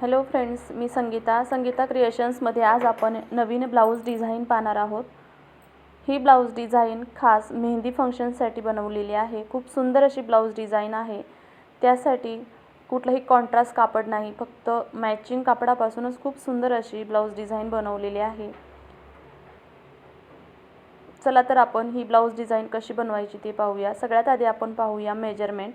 Hello friends मी संगीता. संगीता क्रिएशन्समध्ये आज आपण नवीन ब्लाऊज डिझाईन पाहणार आहोत. ही ब्लाऊज डिझाईन खास मेहंदी फंक्शनसाठी बनवलेली आहे. खूप सुंदर अशी ब्लाऊज डिझाईन आहे. त्यासाठी कुठलंही कॉन्ट्रास्ट कापड नाही फक्त मॅचिंग कापडापासूनच खूप सुंदर अशी ब्लाऊज डिझाईन बनवलेली आहे. चला तर आपण ही ब्लाऊज डिझाईन कशी बनवायची ते पाहूया. सगळ्यात आधी आपण पाहूया मेजरमेंट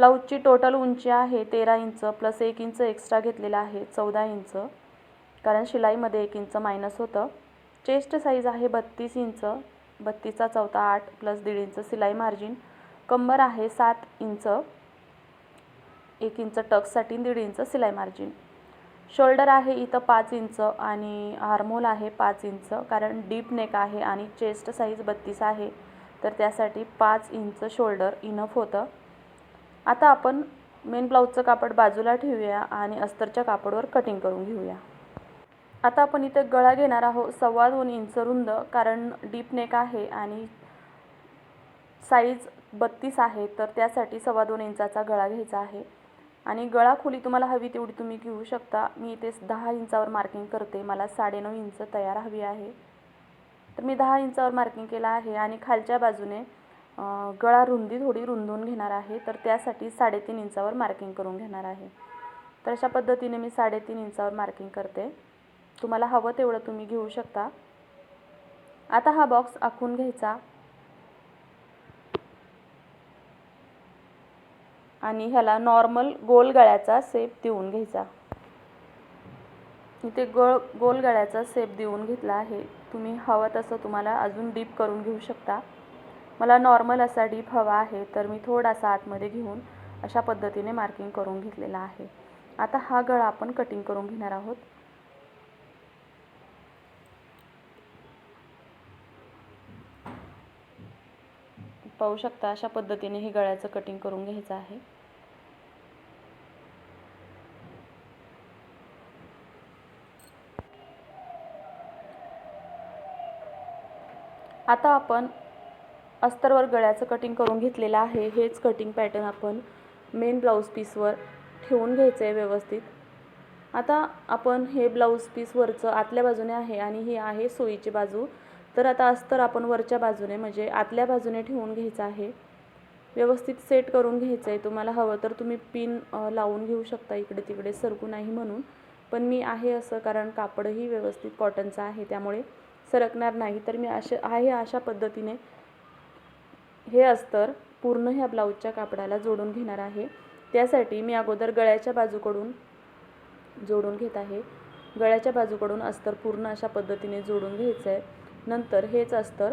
ब्लाऊजची टोटल उंची आहे तेरा इंच प्लस एक इंच एक्स्ट्रा घेतलेला आहे चौदा इंच. कारण शिलाईमध्ये एक इंच मायनस होतं. चेस्ट साईज आहे बत्तीस इंच. बत्तीसचा चौथा आठ प्लस दीड इंच सिलाई मार्जिन कंबर आहे सात इंच. एक इंच टक्ससाठी दीड इंच सिलाई मार्जिन शोल्डर आहे इथं पाच इंच आणि हार्मोल आहे पाच इंच. कारण डीप नेक आहे आणि चेस्ट साईज बत्तीस आहे. तर त्यासाठी पाच इंच शोल्डर इनफ होतं. आता आपण मेन ब्लाऊजचं कापड बाजूला ठेवूया आणि अस्तरच्या कापडवर कटिंग करून घेऊया. आता आपण इथे गळा घेणार आहोत सव्वा दोन इंच रुंद कारण डीप नेक आहे आणि साईज बत्तीस आहे तर त्यासाठी सव्वा दोन इंचाचा गळा घ्यायचा आहे. आणि गळा खोली तुम्हाला हवी तेवढी तुम्ही घेऊ शकता. मी इथे दहा इंचावर मार्किंग करते. मला साडेनऊ इंच तयार हवी आहे. तर मी दहा इंचावर मार्किंग केलं आहे आणि खालच्या बाजूने गळा रुंदी थोडी रुंदून घेणार आहे तर त्यासाठी साडेतीन इंचावर मार्किंग करून घेणार आहे. तर अशा पद्धतीने मी साडेतीन इंचावर मार्किंग करते. तुम्हाला हवं तेवढं तुम्ही घेऊ शकता. आता हा बॉक्स आखून घ्यायचा. आणि ह्याला नॉर्मल गोल गळ्याचा सेप देऊन घ्यायचा. इथे गळ गोल गळ्याचा सेप देऊन घेतला आहे. तुम्ही हवं तसं तुम्हाला अजून डीप करून घेऊ शकता. मला नॉर्मल असा डीप हवा आहे तर मी थोडासा आतमध्ये घेऊन अशा पद्धतीने मार्किंग करून घेतलेला आहे. आता हा गळा आपण कटिंग करून घेणार आहोत. पाहू शकता अशा पद्धतीने हे गळ्याचं कटिंग करून घ्यायचं आहे. आता आपण अस्तरवर गळ्याचं कटिंग करून घेतलेलं आहे. हेच कटिंग पॅटर्न आपण मेन ब्लाऊज पीसवर ठेवून घ्यायचं आहे व्यवस्थित. आता आपण हे ब्लाऊज पीस वरचं आतल्या बाजूने आहे आणि ही आहे सोयीची बाजू. तर आता अस्तर आपण वरच्या बाजूने म्हणजे आतल्या बाजूने ठेवून घ्यायचं आहे. व्यवस्थित सेट करून घ्यायचं आहे तुम्हाला हवं तर तुम्ही पिन लावून घेऊ शकता इकडे तिकडे सरकू नाही म्हणून. पण मी आहे असं कारण कापडही व्यवस्थित कॉटनचं आहे त्यामुळे सरकणार नाही. तर मी असे आहे अशा पद्धतीने हे अस्तर पूर्ण ह्या ब्लाऊजच्या कापडाला जोडून घेणार आहे. त्यासाठी मी अगोदर गळ्याच्या बाजूकडून जोडून घेत आहे. गळ्याच्या बाजूकडून अस्तर पूर्ण अशा पद्धतीने जोडून घ्यायचं आहे नंतर हेच अस्तर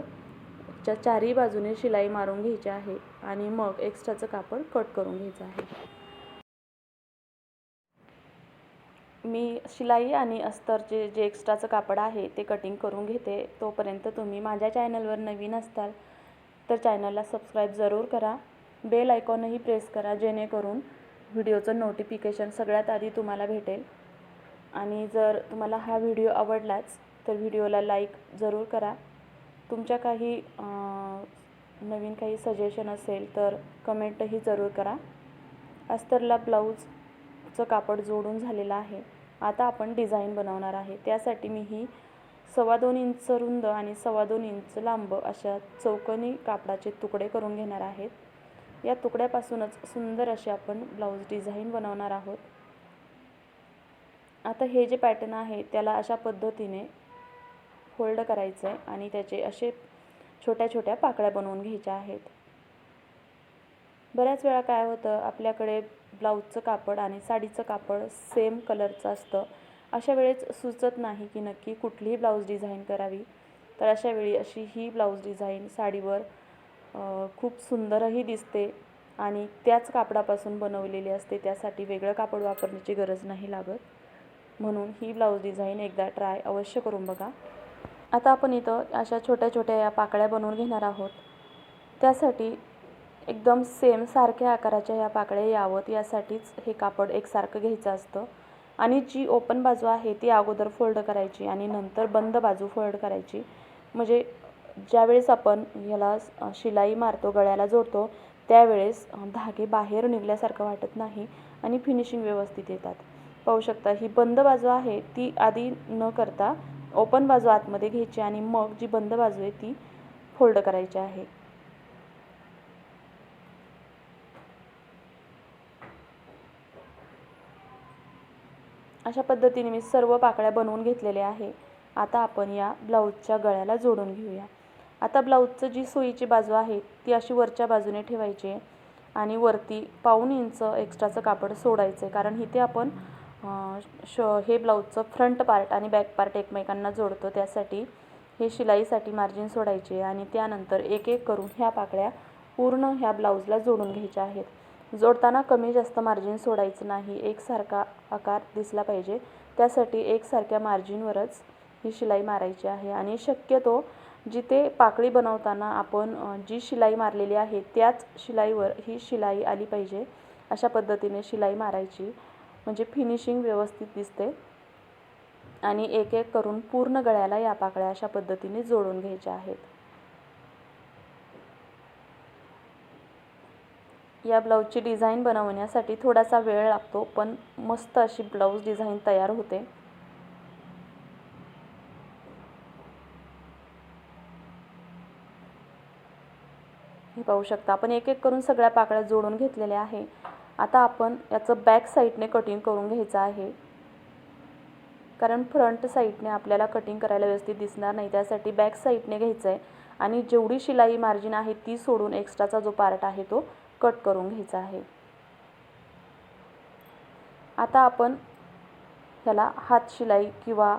च्या चारही बाजूने शिलाई मारून घ्यायची आहे आणि मग एक्स्ट्राचं कापड कट करून घ्यायचं आहे. मी शिलाई आणि अस्तरचे जे एक्स्ट्राचं कापड आहे ते कटिंग करून घेते. तोपर्यंत तुम्ही माझ्या चॅनलवर नवीन असताल तर चॅनलला सबस्क्राईब जरूर करा. बेल आयकॉनही प्रेस करा जेणेकरून व्हिडिओचं नोटिफिकेशन सगळ्यात आधी तुम्हाला भेटेल. आणि जर तुम्हाला हा व्हिडिओ आवडलाच तर व्हिडिओला लाईक जरूर करा. तुमच्या काही नवीन काही सजेशन असेल तर कमेंटही जरूर करा. अस्तरला ब्लाऊजचं कापड जोडून झालेलं आहे. आता आपण डिझाईन बनवणार आहे. त्यासाठी मी ही सव्वा दोन इंच रुंद आणि सव्वा दोन इंच लांब अशा चौकनी कापडाचे तुकडे करून घेणार आहेत. या तुकड्यापासूनच सुंदर असे आपण ब्लाऊज डिझाईन बनवणार आहोत. आता हे जे पॅटर्न आहे त्याला अशा पद्धतीने फोल्ड करायचं आहे आणि त्याचे असे छोट्या छोट्या पाकळ्या बनवून घ्यायच्या आहेत. बऱ्याच वेळा काय होतं आपल्याकडे ब्लाऊजचं कापड आणि साडीचं कापड सेम कलरचं असतं. अशा वेळेस सुचत नाही की नक्की कुठलीही ब्लाऊज डिझाईन करावी. तर अशा वेळी अशी ही ब्लाऊज डिझाईन साडीवर खूप सुंदरही दिसते आणि त्याच कापडापासून बनवलेली असते. त्यासाठी वेगळं कापड वापरण्याची गरज नाही लागत. म्हणून ही ब्लाऊज डिझाईन एकदा ट्राय अवश्य करून बघा. आता आपण इथं अशा छोट्या छोट्या या पाकळ्या बनवून घेणार आहोत. त्यासाठी एकदम सेम सारख्या आकाराच्या ह्या पाकळ्या यावत यासाठीच हे कापड एकसारखं घ्यायचं असतं. आणि जी ओपन बाजू आहे ती अगोदर फोल्ड करायची आणि नंतर बंद बाजू फोल्ड करायची. म्हणजे ज्यावेळेस आपण ह्याला शिलाई मारतो गळ्याला जोडतो त्यावेळेस धागे बाहेर निघल्यासारखं वाटत नाही आणि फिनिशिंग व्यवस्थित येतात. पाहू शकता ही बंद बाजू आहे ती आधी न करता ओपन बाजू आतमध्ये घ्यायची आणि मग जी बंद बाजू आहे ती फोल्ड करायची आहे. अशा पद्धतीने मी सर्व पाकळ्या बनवून घेतलेल्या आहे. आता आपण या ब्लाऊजच्या गळ्याला जोडून घेऊया. आता ब्लाऊजचं जी सोयीची बाजू आहे ती अशी वरच्या बाजूने ठेवायची आहे आणि वरती पाऊण इंच एक्स्ट्राचं कापड सोडायचं आहे कारण इथे आपण श हे ब्लाऊजचं फ्रंट पार्ट आणि बॅक पार्ट एकमेकांना जोडतो. त्यासाठी हे शिलाईसाठी मार्जिन सोडायचे आहे आणि त्यानंतर एक एक करून ह्या पाकळ्या पूर्ण ह्या ब्लाऊजला जोडून घ्यायच्या आहेत. जोडताना कमी जास्त मार्जिन सोडायचं नाही. एकसारखा आकार दिसला पाहिजे. त्यासाठी एकसारख्या मार्जिनवरच ही शिलाई मारायची आहे. आणि शक्यतो जिथे पाकळी बनवताना आपण जी शिलाई मारलेली आहे त्याच शिलाईवर ही शिलाई आली पाहिजे. अशा पद्धतीने शिलाई मारायची. म्हणजे फिनिशिंग व्यवस्थित दिसते. आणि एक एक करून पूर्ण गळ्याला या पाकळ्या अशा पद्धतीने जोडून घ्यायच्या आहेत. या ब्लाऊजची डिझाईन बनवण्यासाठी थोडासा वेळ लागतो पण मस्त अशी ब्लाऊज डिझाईन तयार होते. हे पाहू शकता आपण एक एक करून सगळ्या पाकळ्या जोडून घेतलेल्या आहे. आता आपण याचं बॅक साईडने कटिंग करून घ्यायचं आहे. कारण फ्रंट साईडने आपल्याला कटिंग करायला व्यवस्थित दिसणार नाही त्यासाठी बॅक साईडने घ्यायचं आहे आणि जेवढी शिलाई मार्जिन आहे ती सोडून एक्स्ट्राचा जो पार्ट आहे तो कट करून घ्यायचा आहे. आता आपण ह्याला हात शिलाई किंवा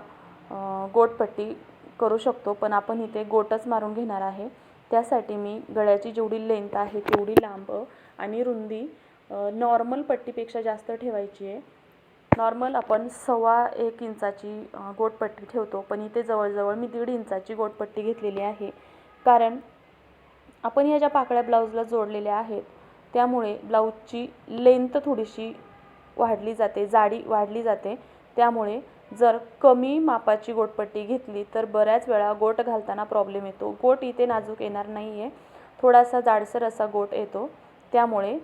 गोटपट्टी करू शकतो पण आपण इथे गोटच मारून घेणार आहे. त्यासाठी मी गळ्याची जेवढी लेंथ आहे तेवढी लांब आणि रुंदी नॉर्मल पट्टीपेक्षा जास्त ठेवायची आहे. नॉर्मल आपण सव्वा एक इंचाची गोटपट्टी ठेवतो पण इथे जवळजवळ मी दीड इंचाची गोटपट्टी घेतलेली आहे. कारण आपण ह्या ज्या पाकळ्या ब्लाऊजला जोडलेल्या आहेत त्यामुळे ब्लाऊजची लेंथ थोडीशी वाढली जाते जाडी वाढली जाते. त्यामुळे जर कमी मापाची गोटपट्टी घेतली तर बऱ्याच वेळा गोट घालताना प्रॉब्लेम येतो. गोट इथे नाजूक येणार नाही आहे थोडासा जाडसर असा गोट येतो. त्यामुळे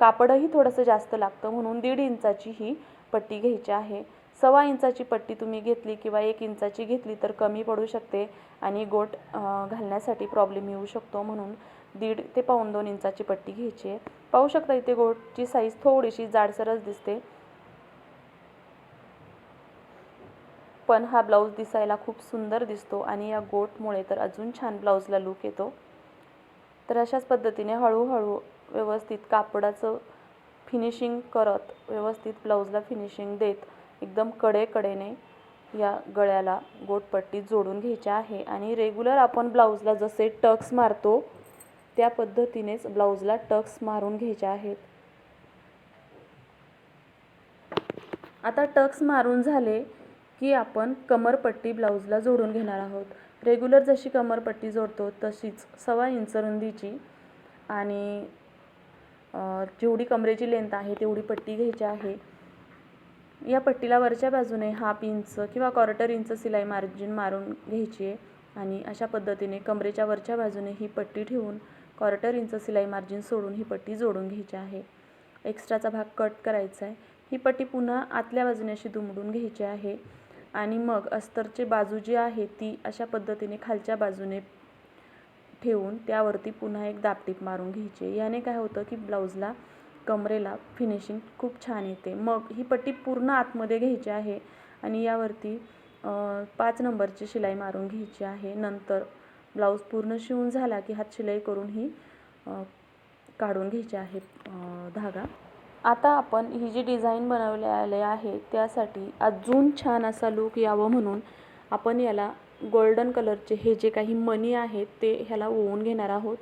कापडही थोडंसं जास्त लागतं. म्हणून दीड इंचाची ही पट्टी घ्यायची आहे. सव्वा इंचाची पट्टी तुम्ही घेतली किंवा एक इंचाची घेतली तर कमी पडू शकते आणि गोट घालण्यासाठी प्रॉब्लेम येऊ शकतो. म्हणून दीड ते पाऊण दोन इंचाची पट्टी घ्यायची आहे. पाहू शकता इथे गोटची साईज थोडीशी जाडसरच दिसते. पण हा ब्लाऊज दिसायला खूप सुंदर दिसतो आणि या गोटमुळे तर अजून छान ब्लाऊजला लूक येतो. तर अशाच पद्धतीने हळूहळू व्यवस्थित कापडाचं फिनिशिंग करत व्यवस्थित ब्लाऊजला फिनिशिंग देत एकदम कडेकडेने या गळ्याला गोटपट्टी जोडून घ्यायची आहे. आणि रेग्युलर आपण ब्लाऊजला जसे टक्स मारतो त्या पद्धतीनेच ब्लाऊजला टक्स मारून घ्यायच्या आहेत. आता टक्स मारून झाले की आपण कमरपट्टी ब्लाऊजला जोडून घेणार आहोत. रेग्युलर जशी कमरपट्टी जोडतो तशीच सव्वा इंच रुंदीची आणि जेवढी कमरेची लेंथ आहे तेवढी पट्टी घ्यायची आहे. या पट्टीला वरच्या बाजूने हाफ इंच किंवा क्वार्टर इंच सिलाई मार्जिन मारून घ्यायची आहे आणि अशा पद्धतीने कमरेच्या वरच्या बाजूने ही पट्टी ठेवून क्वार्टर इंच सिलाई मार्जिन सोडून ही पट्टी जोडून घ्यायची आहे. एक्स्ट्राचा भाग कट करायचा आहे. ही पट्टी पुन्हा आतल्या बाजूने अशी दुमडून घ्यायची आहे आणि मग अस्तरची बाजू जी आहे ती अशा पद्धतीने खालच्या बाजूने ठेवून त्यावरती पुन्हा एक दापटीप मारून घ्यायची. याने काय होतं की ब्लाऊजला कमरेला फिनिशिंग खूप छान येते. मग ही पट्टी पूर्ण आतमध्ये घ्यायची आहे आणि यावरती पाच नंबरची शिलाई मारून घ्यायची आहे. नंतर ब्लाऊज पूर्ण शिवून झाला की हात शिलाई करून ही काढून घ्यायची आहे धागा. आता आपण ही जी डिझाईन बनवलेली आहे त्यासाठी अजून छान असा लूक यावं म्हणून आपण याला गोल्डन कलरचे हे जे काही मनी आहेत ते ह्याला ओवून घेणार आहोत.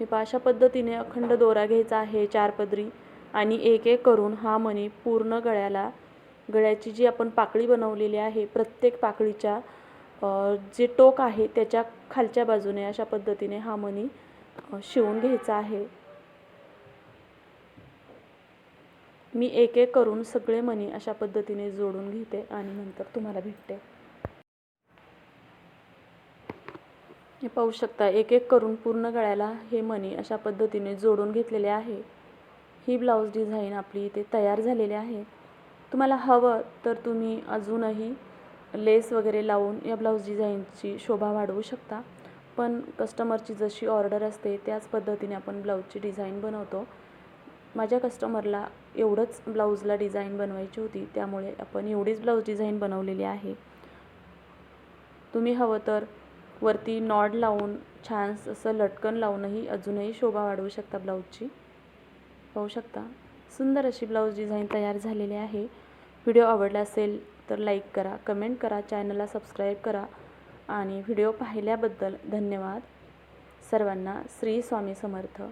हे अशा पद्धतीने अखंड दोरा घ्यायचा आहे चार पदरी आणि एक एक करून हा मणी पूर्ण गळ्याला गळ्याची जी आपण पाकळी बनवलेली आहे प्रत्येक पाकळीच्या जे टोक आहे त्याच्या खालच्या बाजूने अशा पद्धतीने हा मणी शिवून घ्यायचा आहे. मी एक एक करून सगळे मणी अशा पद्धतीने जोडून घेते आणि नंतर तुम्हाला भेटते. हे पाहू शकता एक एक करून पूर्ण गळ्याला हे मणी अशा पद्धतीने जोडून घेतलेले आहे. ही ब्लाऊज डिझाईन आपली इथे तयार झालेली आहे. तुम्हाला हवं तर तुम्ही अजूनही लेस वगैरे लावून या ब्लाऊज डिझाईनची शोभा वाढवू शकता. पण कस्टमरची जशी ऑर्डर असते त्याच पद्धतीने आपण ब्लाऊजची डिझाईन बनवतो. माझ्या कस्टमरला एवढंच ब्लाऊजला डिझाईन बनवायची होती त्यामुळे आपण एवढीच ब्लाऊज डिझाईन बनवलेली आहे. तुम्ही हवं तर वरती नॉड लावून छान असं लटकन लावूनही अजूनही शोभा वाढवू शकता ब्लाऊजची. पाहू शकता. सुंदर अशी ब्लाऊज डिझाईन तयार झालेली आहे. व्हिडिओ आवडला असेल तर लाईक करा कमेंट करा चॅनलला सबस्क्राईब करा आणि व्हिडिओ पाहिल्याबद्दल धन्यवाद. सर्वांना श्री स्वामी समर्थ.